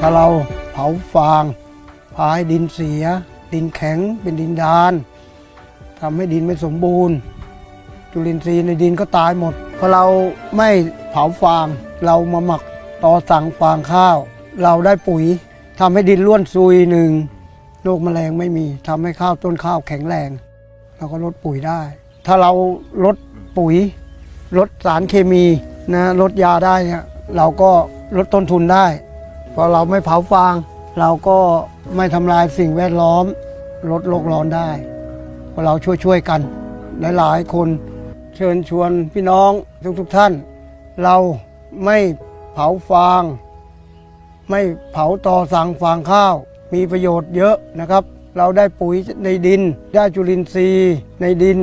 ถ้าเราเผาฟางพาให้ดินเสีย ดินแข็งเป็นดินดานทำให้ดินไม่สมบูรณ์ จุลินทรีย์ในดินก็ตายหมดพอเราไม่เผาฟาง เรามาหมักต่อสั่งฟางข้าว เราได้ปุ๋ยทำให้ดินร่วนซุยหนึ่งโรคแมลงไม่มีทำให้ข้าวต้นข้าวแข็งแรงเราก็ลดปุ๋ยได้ ถ้าเราลดปุ๋ย ลดสารเคมีนะลดยาได้เนี่ยเราก็ลดต้นทุนได้ พอเราไม่เผาฟาง เราก็ไม่ทำลายสิ่งแวดล้อม ลดโลกร้อนได้พอเราช่วยๆกัน หลายๆ คนเชิญชวนพี่น้องทุกๆท่าน เราไม่เผาฟาง ไม่เผาตอสังฟางข้าว มีประโยชน์เยอะนะครับ เราได้ปุ๋ยในดิน ได้จุลินทรีย์ในดิน